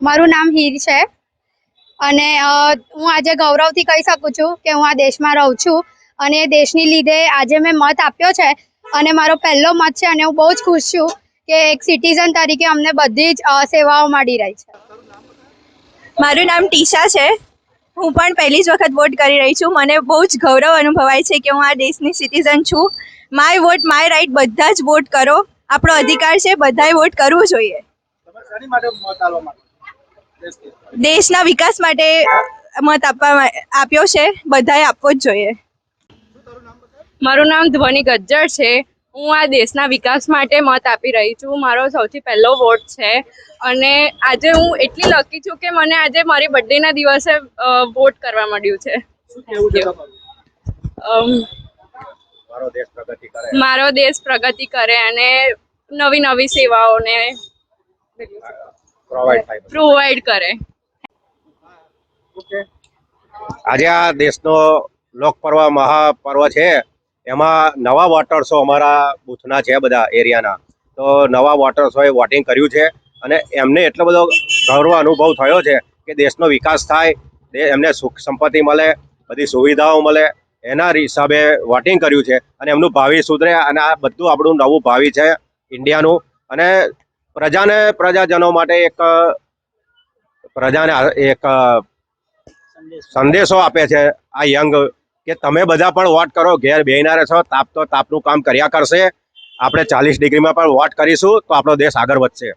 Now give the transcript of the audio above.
મારું નામ હીર છે. અને હું આજે ગૌરવથી કહી શકું છું કે હું આ દેશમાં રહું છું. અને દેશની લીધે આજે મેં મત આપ્યો છે અને મારો પહેલો મત છે અને હું બહુ જ ખુશ છું કે એક સિટીઝન તરીકે અમને બધી જ સેવાઓ મળી રહી છે. મારું નામ ટીશા છે. હું પણ પહેલી જ વખત વોટ કરી રહી છું. મને બહુ જ ગૌરવ અનુભવાય છે કે હું આ દેશની સિટીઝન છું. માય વોટ માય રાઈટ બધા જ વોટ કરો. આપણો અધિકાર છે બધાએ વોટ કરવું જોઈએ? દેશના વિકાસ માટે મત આપવા આપ્યો છે. બધાએ આપવો જ જોઈએ. મારું નામ ધ્વનિ ગજ્જર છે. હું આ દેશના વિકાસ માટે મત આપી રહી છું. મારો સૌથી પહેલો વોટ છે. અને આજે હું એટલી લકી છું કે મને આજે મારી બર્થડેના દિવસે વોટ કરવા મળ્યું છે. મારો દેશ પ્રગતિ કરે. મારો દેશ પ્રગતિ કરે અને નવી નવી સેવાઓને પ્રોવાઈડ પ્રોવાઈડ કરે. આજે આ દેશનો લોકપર્વ મહાપર્વ છે. એમાં નવા વોટર્સો અમારા બૂથના છે બધા એરિયાના. તો નવા વોટર્સોએ વોટિંગ કર્યું છે અને એમને એટલો બધો ગૌરવ અનુભવ થયો છે કે દેશનો વિકાસ થાય એમને સુખ સંપત્તિ મળે, બધી સુવિધાઓ મળે. એના હિસાબે વોટિંગ કર્યું છે અને એમનું ભાવિ સુધરે અને આ બધું આપણું નવું ભાવિ છે ઇન્ડિયાનું. અને પ્રજાને પ્રજાજનો માટે એક, પ્રજાને એક સંદેશો આપે છે આ યંગ કે તમે બધા પણ વોટ કરો, ઘેર બેહીના રહેશો તાપ તો તાપનું કામ કર્યા કરશે. આપણે ચાલીસ ડિગ્રીમાં પણ વોટ કરીશું, તો આપણો દેશ આગળ વધશે.